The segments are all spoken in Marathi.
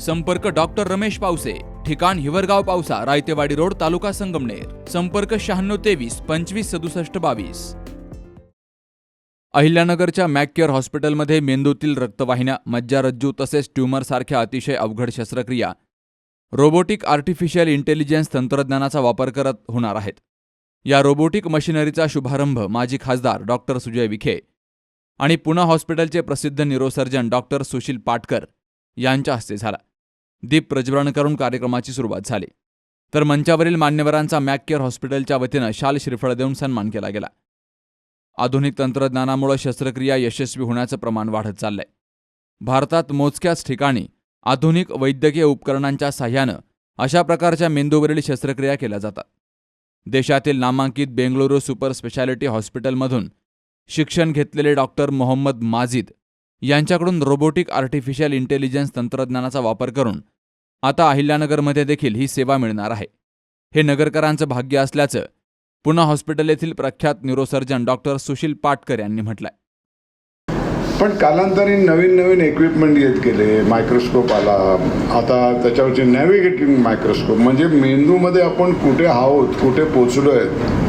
संपर्क डॉक्टर रमेश पावसे ठिकाण हिवरगाव पावसा रायतेवाडी रोड तालुका संगमनेर. संपर्क शहाण्णव तेवीस पंचवीस सदुसष्ट बावीस. अहिल्यानगरच्या मॅककेअर हॉस्पिटलमध्ये मेंदूतील रक्तवाहिन्या मज्जारज्जू तसेच ट्यूमरसारख्या अतिशय अवघड शस्त्रक्रिया रोबोटिक आर्टिफिशियल इंटेलिजन्स तंत्रज्ञानाचा वापर करत होणार आहेत. या रोबोटिक मशिनरीचा शुभारंभ माजी खासदार डॉक्टर सुजय विखे आणि पुणे हॉस्पिटलचे प्रसिद्ध न्यूरोसर्जन डॉक्टर सुशील पाटकर यांच्या हस्ते झाला. दीप प्रज्वलन करून कार्यक्रमाची सुरुवात झाली. तर मंचावरील मान्यवरांचा मॅककेअर हॉस्पिटलच्या वतीनं शाल श्रीफळ देऊन सन्मान केला गेला. आधुनिक तंत्रज्ञानामुळे शस्त्रक्रिया यशस्वी होण्याचं प्रमाण वाढत चाललंय. भारतात मोजक्याच ठिकाणी आधुनिक वैद्यकीय उपकरणांच्या साह्यानं अशा प्रकारच्या मेंदूवरील शस्त्रक्रिया केल्या जातात. देशातील नामांकित बेंगळुरू सुपर स्पेशालिटी हॉस्पिटलमधून शिक्षण घेतलेले डॉक्टर मोहम्मद माजिद यांच्याकडून रोबोटिक आर्टिफिशियल इंटेलिजन्स तंत्रज्ञानाचा वापर करून आता अहिल्यानगरमध्ये देखील ही सेवा मिळणार आहे. हे नगरकरांचं भाग्य असल्याचं पुन्हा हॉस्पिटल येथील प्रख्यात न्यूरोसर्जन डॉक्टर सुशील पाटकर यांनी म्हटलंय. पण कालांतराने नवीन नवीन इक्विपमेंट येत गेले. मायक्रोस्कोप आला. आता त्याच्यावरचे नॅव्हिगेटिंग मायक्रोस्कोप म्हणजे मेंदूमध्ये आपण कुठे आहोत कुठे पोचलो आहेत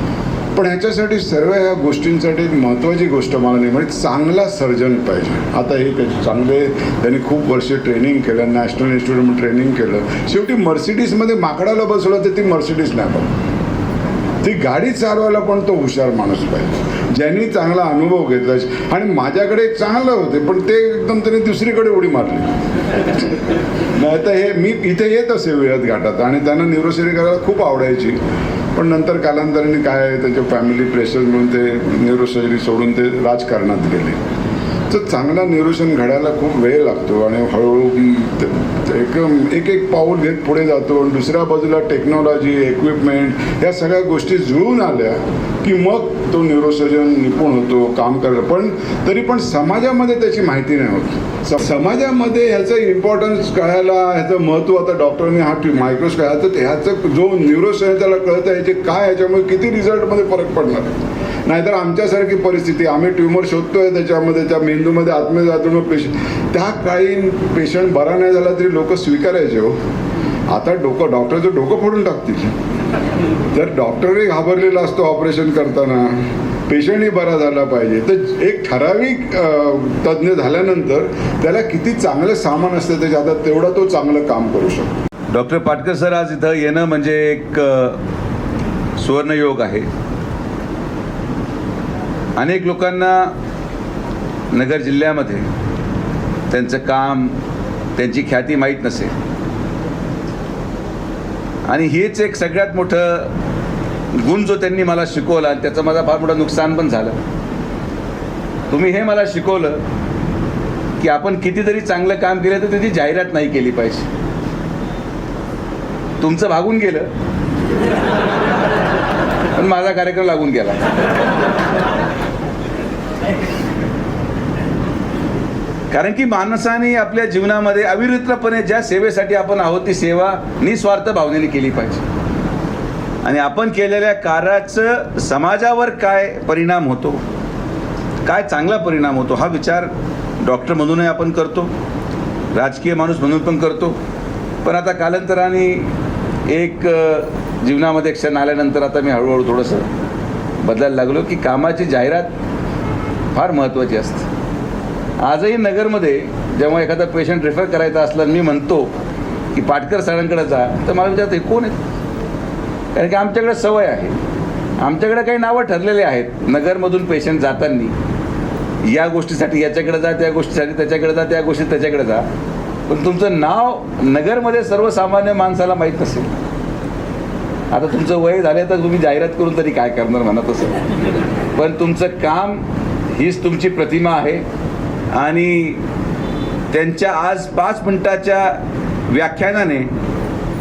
पण ह्याच्यासाठी सर्व ह्या गोष्टींसाठी महत्त्वाची गोष्ट मला नाही म्हणजे चांगला सर्जन पाहिजे. आता हे त्याचे चांगले त्यांनी खूप वर्ष ट्रेनिंग केलं नॅशनल इन्स्टिट्यूटमध्ये ट्रेनिंग केलं. शेवटी मर्सिडीजमध्ये माकडाला बसवलं तर ती मर्सिडीज नाही पण. ती गाडी चालवायला पण तो हुशार माणूस पाहिजे. ज्यांनी चांगला अनुभव घेतला आणि माझ्याकडे चांगलं होते पण ते एकदम त्याने दुसरीकडे उडी मारली. नाही तर हे मी इथे येत असे वेळात घाटात आणि त्यांना न्यूरोसर्जरी करायला खूप आवडायची. पण नंतर कालांतराने काय त्याच्या फॅमिली प्रेशर म्हणून ते न्यूरोसर्जरी सोडून ते राजकारणात गेले. तर चांगला निरोशन घडायला खूप वेळ लागतो आणि हळूहळू ते- एक एक पाऊल घेत पुढे जातो आणि दुसऱ्या बाजूला टेक्नॉलॉजी इक्विपमेंट या सगळ्या गोष्टी जुळून आल्या की मग तो न्यूरोसर्जन निपुण होतो काम करतो. पण तरी पण समाजामध्ये त्याची माहिती नाही होत. स- समाजामध्ये ह्याचं इम्पॉर्टन्स कळायला ह्याचं महत्त्व आता डॉक्टरने हा मायक्रोस्कोप ह्याचं ह्याचं जो न्यूरोसर्जन त्याला कळतं ह्याचे काय ह्याच्यामुळे किती रिझल्टमध्ये फरक पडणार नाहीतर आमच्यासारखी परिस्थिती आम्ही ट्युमर शोधतोय त्याच्यामध्ये त्या मेंदूमध्ये आतमध्ये जातो पेशंट त्या काही पेशंट बरा नाही झाला तरी लोक स्वीकारायचे हो. आता डोकं डॉक्टरचं डोकं फोडून टाकतील. जर डॉक्टरही घाबरलेला असतो ऑपरेशन करताना पेशंटही बरा झाला पाहिजे. तर एक ठराविक तज्ज्ञ झाल्यानंतर त्याला किती चांगलं सामान असतं त्याच्या आता तेवढा तो चांगलं काम करू शकतो. डॉक्टर पाटकर सर आज इथं येणं म्हणजे एक सुवर्णयोग आहे. अनेक लोकांना नगर जिल्ह्यामध्ये त्यांचं काम त्यांची ख्याती माहीत नसेल आणि हेच एक सगळ्यात मोठं गुण जो त्यांनी मला शिकवला आणि त्याचं माझा फार मोठं नुकसान पण झालं. तुम्ही हे मला शिकवलं की आपण कितीतरी चांगलं काम केलं तर त्याची जाहिरात नाही केली पाहिजे. तुमचं भागून गेलं. पण माझा कार्यक्रम लागून गेला. कारण की माणसाने आपल्या जीवनामध्ये अविरुद्धपणे ज्या सेवेसाठी आपण आहोत ती सेवा निस्वार्थ भावनेने केली पाहिजे. आणि आपण केलेल्या कार्याचं समाजावर काय परिणाम होतो? काय चांगला परिणाम होतो? हा विचार डॉक्टर म्हणूनही आपण करतो राजकीय माणूस म्हणून पण करतो. पण आता कालांतराने एक जीवनामध्ये क्षण आल्यानंतर आता मी हळूहळू थोडंसं बदलायला लागलो की कामाची जाहिरात फार महत्त्वाची असते. आजही नगरमध्ये जेव्हा एखादा पेशंट रेफर करायचा असला मी म्हणतो की पाटकर सरांकडे जा तर मला विचारतं कोण आहेत? कारण की आमच्याकडे सवय आहे. आमच्याकडे काही नावं ठरलेली आहेत नगरमधून पेशंट जाताना. या गोष्टीसाठी याच्याकडे जा त्या गोष्टीसाठी त्याच्याकडे जा त्या गोष्टी त्याच्याकडे जा. पण तुमचं नाव नगरमध्ये सर्वसामान्य माणसाला माहीत नसेल. आता तुमचं वय झालं तर तुम्ही जाहिरात करून तरी काय करणार म्हणा तसं पण तुमचं काम हीच तुमची प्रतिमा आहे. आणि त्यांच्या आज पाच मिनिटाच्या व्याख्यानाने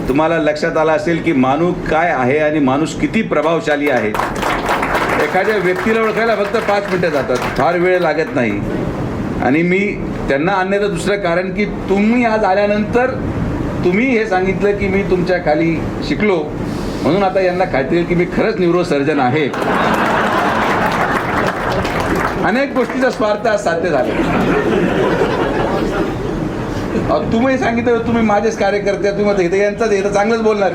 तुम्हाला लक्षात आलं असेल की माणूस काय आहे आणि माणूस किती प्रभावशाली आहे. एखाद्या व्यक्तीला ओळखायला फक्त पाच मिनटं जातात. फार वेळ लागत नाही. आणि मी त्यांना आणण्याचं दुसरं कारण की तुम्ही आज आल्यानंतर तुम्ही हे सांगितलं की मी तुमच्या खाली शिकलो. म्हणून आता यांना खात्री की मी खरंच न्यूरोसर्जन आहे. अनेक गोष्टीचा स्वार्थ आज साध्य झाला. तुम्ही सांगितलं तुम्ही माझेच कार्यकर्ते तुम्ही आता यांचाच हे तर चांगलंच बोलणार.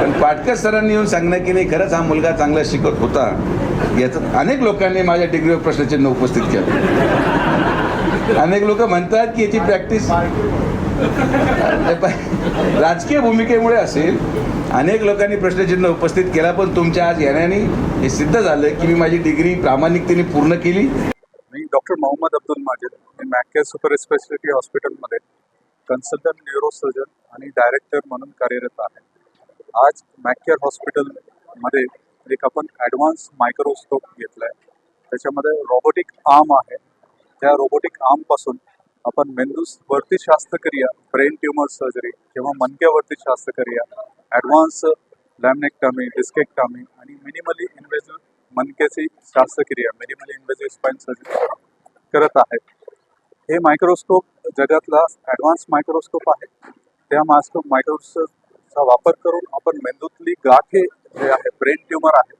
पण पाटकर सरांनी येऊन सांगणं की नाही खरंच हा मुलगा चांगला शिकत होता. याचं अनेक लोकांनी माझ्या डिग्रीवर प्रश्नचिन्ह उपस्थित केलं. अनेक लोक म्हणतात की याची प्रॅक्टिस राजकीय भूमिकेमुळे असेल अनेक लोकांनी प्रश्नचिन्ह उपस्थित केला पण तुमच्या आज येण्याने हे सिद्ध झालं की मी माझी डिग्री प्रामाणिकतेने पूर्ण केली. मी डॉक्टर मोहम्मद अब्दुल माजिद मी मॅकेअर सुपर स्पेशालिटी हॉस्पिटलमध्ये कन्सल्टंट न्यूरोसर्जन आणि डायरेक्टर म्हणून कार्यरत आहे. आज मॅकेअर हॉस्पिटलमध्ये एक आपण ॲडव्हान्स मायक्रोस्कोप घेतला आहे त्याच्यामध्ये रोबोटिक आर्म आहे. त्या रोबोटिक आर्मपासून आपण मेंदूस वरती शास्त्रक्रिया ब्रेन ट्युमर सर्जरी किंवा मनक्यावरती शास्त्रक्रिया ॲडव्हान्स लॅमनेक्टॉमी डिस्केक्टॉमी आणि मिनिमली इन्व्हेजिव्ह मनक्याची शास्त्रक्रिया मिनिमली इन्व्हेजिव्ह स्पाईन सर्जरी करत आहेत हे मायक्रोस्कोप जगातला ॲडव्हान्स मायक्रोस्कोप आहे. त्या मास्को मायक्रोस्कोपचा वापर करून आपण मेंदूतली गाठे जे आहे ब्रेन ट्युमर आहे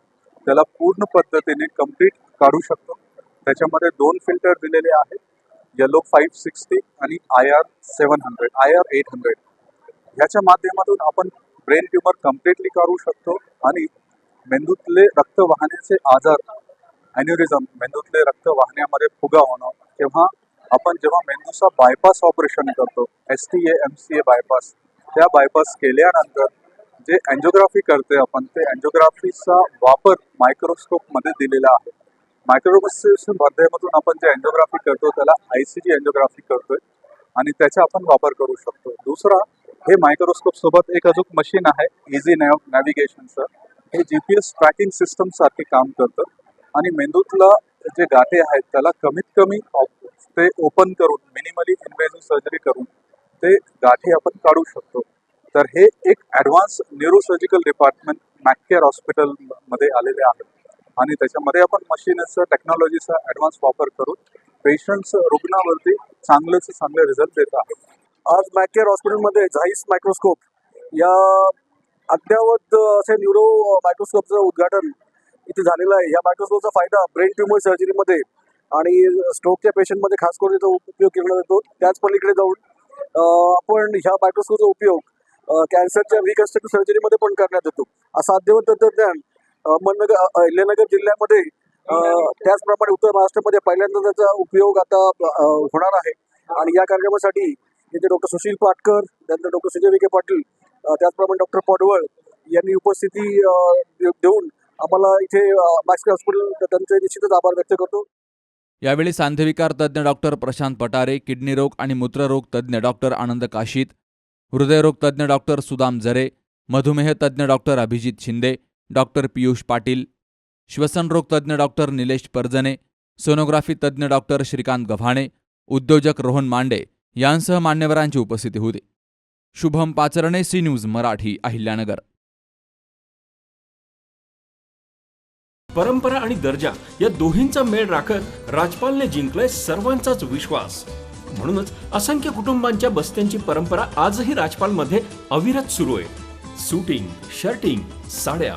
त्याला पूर्ण पद्धतीने कंप्लीट काढू शकतो. त्याच्यामध्ये दोन फिल्टर दिलेले आहेत. येलो फाईव्ह सिक्स्टी आणि I R seven hundred I R eight hundred ह्याच्या माध्यमातून आपण ब्रेन ट्युमर कम्प्लिटली काढू शकतो आणि मेंदूतले रक्त वाहण्याचे आजार अॅन्युरिझम मेंदूतले रक्त वाहण्यामध्ये फुगा होणं तेव्हा आपण जेव्हा मेंदूचा बायपास ऑपरेशन करतो S T A M C A bypass त्या बायपास केल्यानंतर जे अँजिओग्राफी करते आपण ते अँजिओग्राफीचा वापर मायक्रोस्कोपमध्ये दिलेला आहे. मायक्रोस्कोप माध्यमातून आपण जे अँजिओग्राफी करतो त्याला आय सी जी अँजिओग्राफी करतोय आणि त्याचा आपण वापर करू शकतो. दुसरा हे मायक्रोस्कोप सोबत एक अजून मशीन आहे इझी नॅव नॅव्हिगेशनचं हे G P S tracking system सारखे काम करतं आणि मेंदूतला जे गाठे आहेत त्याला कमीत कमी ते ओपन करून मिनिमली इन्व्हेजिव्ह सर्जरी करून ते गाठी आपण काढू शकतो. तर हे एक ॲडव्हान्स न्यूरोसर्जिकल डिपार्टमेंट मॅककेअर हॉस्पिटलमध्ये आलेले आहे. आणि त्याच्यामध्ये आपण मशीनचा टेक्नॉलॉजीचा ॲडव्हान्स वापर करून पेशंट्स रुग्णावरती चांगलेच चांगले रिझल्ट देत आहेत. आज मॅकेअर हॉस्पिटलमध्ये झाईस मायक्रोस्कोप या अद्ययावत असे न्यूरो मायक्रोस्कोपचं उद्घाटन इथे झालेलं आहे. या मायक्रोस्कोपचा फायदा ब्रेन ट्युमर सर्जरीमध्ये आणि स्ट्रोकच्या पेशंटमध्ये खास करून याचा उपयोग केला जातो. त्याच पलीकडे जाऊन आपण ह्या मायक्रोस्कोपचा उपयोग कॅन्सरच्या रिकन्स्ट्रक्टिव्ह सर्जरीमध्ये पण करण्यात येतो. असं अद्यवत तंत्रज्ञान अहमदनगर अहिल्यानगर जिल्ह्यामध्ये त्याचप्रमाणे उत्तर महाराष्ट्रामध्ये पहिल्यांदा त्याचा उपयोग आता होणार आहे. आणि या कार्यक्रमासाठी इथे डॉक्टर सुशील पाटकर त्यानंतर डॉक्टर सुजय विखे पाटील त्याचप्रमाणे डॉक्टर पडवळ यांनी उपस्थिती देऊन आम्हाला इथे मॅक्स हॉस्पिटल त्यांचे निश्चितच आभार व्यक्त करतो. यावेळी सांधविकार तज्ज्ञ डॉक्टर प्रशांत पटारे किडनी रोग आणि मूत्ररोग तज्ज्ञ डॉक्टर आनंद काशीत हृदयरोग तज्ज्ञ डॉक्टर सुदाम जरे मधुमेह तज्ज्ञ डॉक्टर अभिजित शिंदे डॉक्टर पियुष पाटील श्वसनरोग तज्ज्ञ डॉक्टर निलेश परजने सोनोग्राफी तज्ज्ञ डॉक्टर श्रीकांत गव्हाणे उद्योजक रोहन मांडे यांसह मान्यवरांची उपस्थिती होती. Shubham Pacharne C news Marathi Ahilyanagar. परंपरा आणि दर्जा या दोन्हींचा मेळ राखत राजपालने जिंकलाय सर्वांचाच विश्वास. म्हणूनच असंख्य कुटुंबांच्या बस्त्यांची परंपरा आजही राजपालमध्ये अविरत सुरू आहे. सुटिंग शर्टिंग साड्या